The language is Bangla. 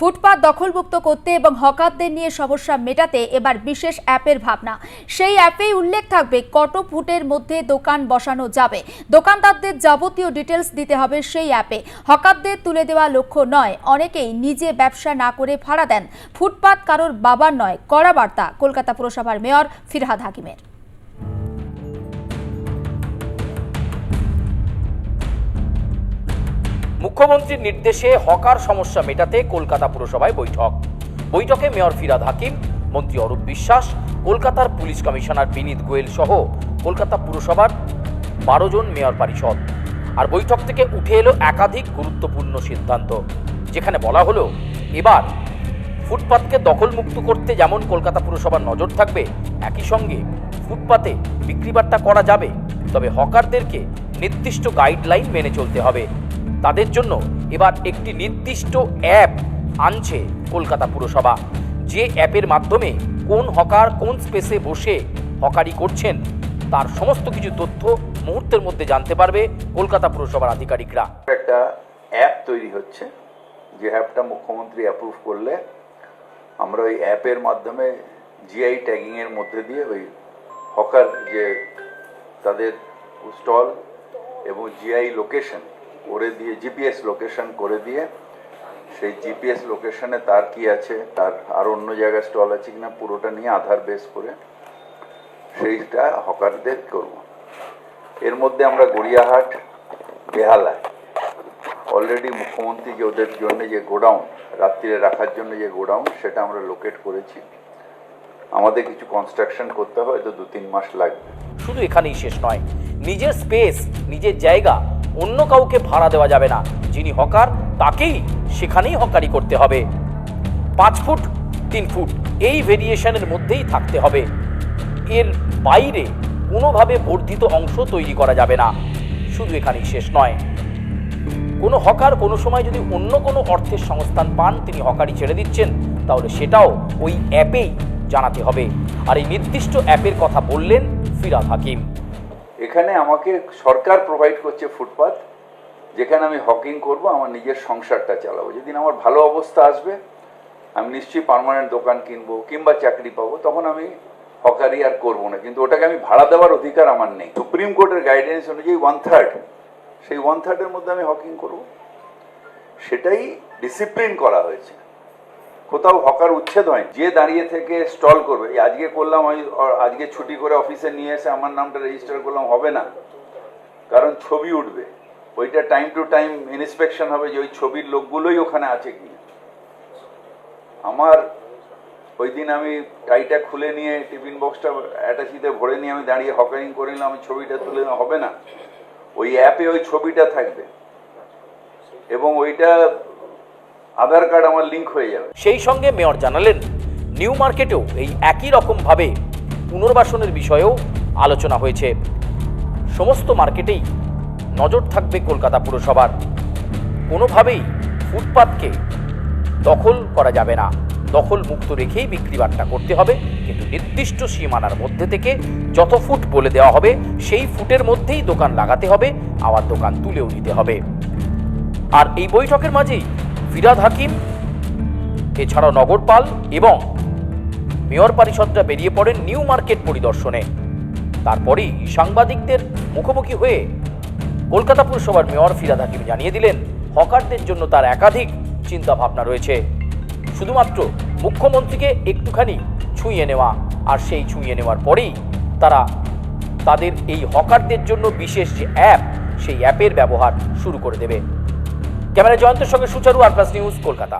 ফুটপাত দখলমুক্ত করতে এবং হকারদের নিয়ে সমস্যা মেটাতে এবার বিশেষ অ্যাপের ভাবনা। সেই অ্যাপেই উল্লেখ থাকবে, কত ফুটের মধ্যে দোকান বসানো যাবে। দোকানদারদের যাবতীয় ডিটেলস দিতে হবে সেই অ্যাপে। হকারদের তুলে দেওয়া লক্ষ্য নয়, অনেকেই নিজে ব্যবসা না করে ভাড়া দেন। ফুটপাত কারোর বাবার নয়, কড়া বার্তা। কলকাতা পুরসভার মেয়র ফিরহাদ হাকিমের। মুখ্যমন্ত্রীর নির্দেশে হকার সমস্যা মেটাতে কলকাতা পুরসভায় বৈঠক। বৈঠকে মেয়র ফিরাদ হাকিম, মন্ত্রী অরূপ বিশ্বাস, কলকাতার পুলিশ কমিশনার বিনীত গোয়েল সহ কলকাতা পুরসভার বারো জন মেয়র পরিষদ। আর বৈঠক থেকে উঠে এলো একাধিক গুরুত্বপূর্ণ সিদ্ধান্ত, যেখানে বলা হলো, এবার ফুটপাতকে দখলমুক্ত করতে যেমন কলকাতা পুরসভার নজর থাকবে, একই সঙ্গে ফুটপাতে বিক্রিবাট্টা করা যাবে। তবে হকারদেরকে নির্দিষ্ট গাইডলাইন মেনে চলতে হবে। তাদের জন্য এবার একটি নির্দিষ্ট অ্যাপ আনছে কলকাতা পুরসভা। যে অ্যাপের মাধ্যমে কোন হকার কোন স্পেসে বসে হকারি করছেন, তার সমস্ত কিছু তথ্য মুহূর্তের মধ্যে জানতে পারবে কলকাতা পুরসভার আধিকারিকরা। একটা অ্যাপ তৈরি হচ্ছে, যে অ্যাপটা মুখ্যমন্ত্রী অ্যাপ্রুভ করলে আমরা ওই অ্যাপের মাধ্যমে জিআই ট্যাগিংয়ের মধ্যে দিয়ে ওই হকার যে তাদের স্টল এবং জিআই লোকেশন করে দিয়ে জিপিএস লোকেশন করে দিয়ে, সেই জিপিএস লোকেশনে তার কি আছে, তার আর অন্য জায়গায় স্টল আছে কিনা, পুরোটা নিয়ে আধার বেস করে সেইটা হকারদের করব। এর মধ্যে আমরা গড়িয়াহাট বেহালায় অলরেডি মুখ্যমন্ত্রী যে ওদের জন্য যে গোডাউন, রাত্রিরে রাখার জন্য যে গোডাউন, সেটা আমরা লোকেট করেছি। আমাদের কিছু কনস্ট্রাকশন করতে হবে হয়তো দু তিন মাস লাগবে। শুধু এখানেই শেষ নয়, নিজের স্পেস নিজের জায়গা অন্য কাউকে ভাড়া দেওয়া যাবে না। যিনি হকার, তাকেই সেখানেই হকারি করতে হবে। পাঁচ ফুট, তিন ফুট, এই ভেরিয়েশনের মধ্যেই থাকতে হবে। এর বাইরে কোনোভাবে বর্ধিত অংশ তৈরি করা যাবে না। শুধু এখানেই শেষ নয়। কোনো হকার কোনো সময় যদি অন্য কোনো অর্থের সংস্থান পান, তিনি হকারি ছেড়ে দিচ্ছেন, তাহলে সেটাও ওই অ্যাপেই জানাতে হবে। আর এই নির্দিষ্ট অ্যাপের কথা বললেন ফিরাদ হাকিম। এখানে আমাকে সরকার প্রোভাইড করছে ফুটপাথ যেখানে আমি হকিং করব, আমার নিজের সংসারটা চালাবো। যেদিন আমার ভালো অবস্থা আসবে, আমি নিশ্চয়ই পার্মানেন্ট দোকান কিনবো কিংবা চাকরি পাবো, তখন আমি হকারি আর করব না। কিন্তু ওটাকে আমি ভাড়া দেওয়ার অধিকার আমার নেই। সুপ্রিম কোর্টের গাইডেন্স অনুযায়ী ওয়ান থার্ড সেই ওয়ান থার্ডের মধ্যে আমি হকিং করব। সেটাই ডিসিপ্লিন করা হয়েছে। কোথাও হকার উচ্ছেদ হয় যে দাঁড়িয়ে থেকে স্টল করবে, এই আজকে করলাম ওই আজকে ছুটি করে অফিসে নিয়ে এসে আমার নামটা রেজিস্টার করলাম, হবে না। কারণ ছবি উঠবে। ওইটা টাইম টু টাইম ইন্সপেকশন হবে যে ওই ছবির লোকগুলোই ওখানে আছে কি আমার ওই দিন আমি টাইটা খুলে নিয়ে, টিফিন বক্সটা অ্যাটাচিতে ভরে নিয়ে আমি দাঁড়িয়ে হকারিং করে নিলাম, আমি ছবিটা তুলে হবে না। ওই অ্যাপে ওই ছবিটা থাকবে। এবং ওইটা আধার কার্ড আমার লিংক হয়ে যাবে। সেই সঙ্গে মেয়র জানালেন, নিউ মার্কেটেও এই একই রকমভাবে পুনর্বাসনের বিষয়েও আলোচনা হয়েছে। সমস্ত মার্কেটেই নজর থাকবে কলকাতা পুরসভার। কোনোভাবেই ফুটপাতকে দখল করা যাবে না। দখল মুক্ত রেখেই বিক্রি বাট্টা করতে হবে, কিন্তু নির্দিষ্ট সীমানার মধ্যে থেকে যত ফুট বলে দেওয়া হবে, সেই ফুটের মধ্যেই দোকান লাগাতে হবে, আবার দোকান তুলেও নিতে হবে। আর এই বৈঠকের মাঝেই ফিরাদ হাকিম, এছাড়াও নগরপাল এবং মেয়র পরিষদরা বেরিয়ে পড়েন নিউ মার্কেট পরিদর্শনে। তারপরেই সাংবাদিকদের মুখোমুখি হয়ে কলকাতা পুরসভার মেয়র ফিরাদ হাকিম জানিয়ে দিলেন, হকারদের জন্য তার একাধিক চিন্তা ভাবনা রয়েছে। শুধুমাত্র মুখ্যমন্ত্রীকে একটুখানি ছুঁয়ে নেওয়া আর সেই ছুঁয়ে নেওয়ার পরেই তারা তাদের এই হকারদের জন্য বিশেষ যে অ্যাপ, সেই অ্যাপের ব্যবহার শুরু করে দেবে। ক্যামেরা জয়ন্তের সঙ্গে Sucharu R plus news Kolkata.